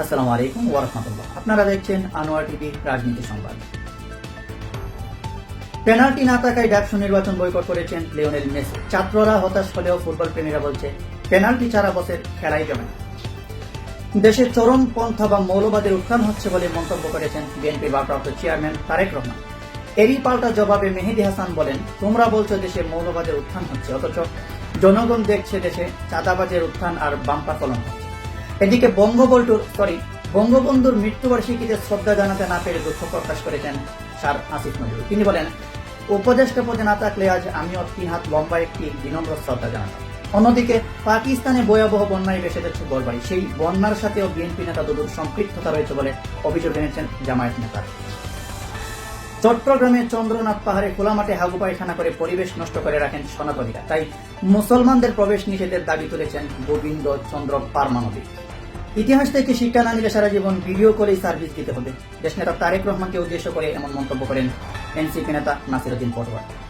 আসসালামু আলাইকুম ওরহমতুল্লাহ আপনারা দেখছেন আনোয়ার টিভি রাজনীতি সংবাদ। পেনাল্টি না থাকায় ডাকসু নির্বাচন বয়কট করেছেন লিওনেল মেসি। ছাত্ররা হতাশ হলেও ফুটবল প্রেমীরা বলছে, পেনাল্টি ছাড়া বসের খেলাই চরম পন্থা বা মৌলবাদের উত্থান হচ্ছে বলে মন্তব্য করেছেন বিএনপির ভারপ্রাপ্ত চেয়ারম্যান তারেক রহমান। এরই পাল্টা জবাবে মেহেদি হাসান বলেন, তোমরা বলছো দেশে মৌলবাদের উত্থান হচ্ছে, অথচ জনগণ দেখছে দেশে চাঁদাবাজের উত্থান আর বাম্পা ফলন হচ্ছে। এদিকে বঙ্গবল্টুর সরি বঙ্গবন্ধুর মৃত্যুবার্ষিকীতে শ্রদ্ধা জানাতে না পেরে দুঃখ প্রকাশ করেছেন স্যার আসিফ নজরুল। তিনি বলেন, উপদেষ্টা পদে না থাকলে আজ আমিও তিন হাত লম্বা একটি বিনম্র শ্রদ্ধা জানাতাম। অন্যদিকে পাকিস্তানে ভয়াবহ বন্যায় ভেসে যাচ্ছে গড়বাড়ি সেই বন্যার সাথেও বিএনপি নেতা দুদুর সম্পৃক্ততা রয়েছে বলে অভিযোগ এনেছেন জামায়াত নেতা। চট্টগ্রামে চন্দ্রনাথ পাহাড়ে খোলা মাঠে হাগু পায়খানা করে পরিবেশ নষ্ট করে রাখেন সনাতনীরা। তাই মুসলমানদের প্রবেশ নিষেধের দাবি তুলেছেন গোবিন্দ চন্দ্র পারমাণবিক। ইতিহাস থেকে শিক্ষা না নিলে সারা জীবন ভিডিও কলেই সার্ভিস দিতে হবে। দেশ নেতা তারেক রহমানকে উদ্দেশ্য করে এমন মন্তব্য করেন এনসিপি নেতা নাসিরুদ্দিন পটোয়ার।